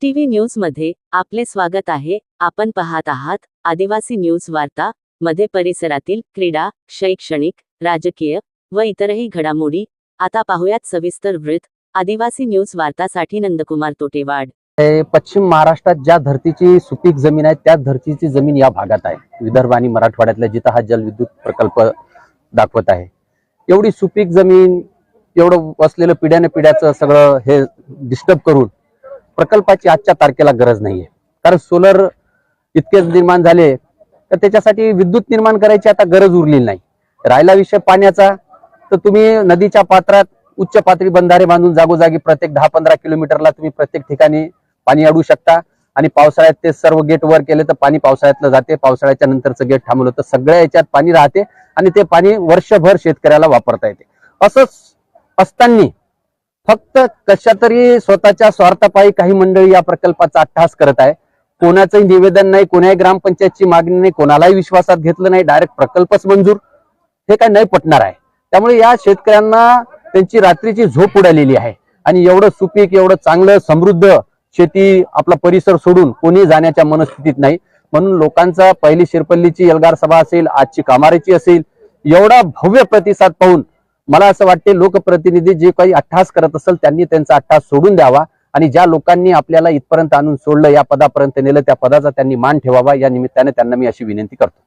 TV न्यूजमध्ये आपले स्वागत आहे. आपण पाहत आहात आदिवासी न्यूज वार्ता मध्ये परिसरातील क्रीडा शैक्षणिक राजकीय व इतरही घडामोडी. आता पाहुयात सविस्तर वृत्त. आदिवासी न्यूज वार्तासाठी नंदकुमार तोटेवाड. पश्चिम महाराष्ट्रात ज्या धर्तीची सुपीक जमीन आहे त्या धर्तीची जमीन या भागात आहे. विदर्भ आणि मराठवाड्यातल्या जिथं हा जलविद्युत प्रकल्प दाखवत आहे. एवढी सुपीक जमीन एवढं वसलेलं पिढ्याने पिढ्याचं सगळं हे डिस्टर्ब करून प्रकल्पाची आजच्या तारखेला गरज नाहीये. कारण सोलर इतकेच निर्माण झाले तर त्याच्यासाठी विद्युत निर्माण करायची आता गरज उरलेली नाही. राहिला विषय पाण्याचा तर तुम्ही नदीच्या पात्रात उच्च पातळी बंधारे बांधून जागोजागी प्रत्येक दहा पंधरा किलोमीटरला तुम्ही प्रत्येक ठिकाणी पाणी अडू शकता. आणि पावसाळ्यात ते सर्व गेट वर केले तर पाणी पावसाळ्यातलं जाते पावसाळ्याच्या नंतरचं गेट थांबवलं तर सगळ्या याच्यात पाणी राहते आणि ते पाणी वर्षभर शेतकऱ्याला वापरता येते. असंच असताना फक्त कशा तरी स्वतःच्या स्वार्थापायी काही मंडळी या प्रकल्पाचा अट्टहास करत आहे. कोणाचंही निवेदन नाही कोणाही ग्रामपंचायतची मागणी नाही कोणालाही विश्वासात घेतलं नाही डायरेक्ट प्रकल्पच मंजूर. हे काय नाही पटणार आहे. त्यामुळे या शेतकऱ्यांना त्यांची रात्रीची झोप उडालेली आहे. आणि एवढं सुपीक एवढं चांगलं समृद्ध शेती आपला परिसर सोडून कोणी जाण्याच्या मनस्थितीत नाही. म्हणून लोकांचा पहिली शिरपल्लीची एल्गार सभा असेल आजची कामारेची असेल एवढा भव्य प्रतिसाद पाहून मला असं वाटते लोकप्रतिनिधी जे काही अट्टहास करत असेल त्यांनी त्यांचा अट्टहास सोडून द्यावा आणि ज्या लोकांनी आपल्याला इथपर्यंत आणून सोडलं या पदापर्यंत नेलं त्या पदाचा त्यांनी मान ठेवावा या निमित्ताने त्यांना मी अशी विनंती करतो.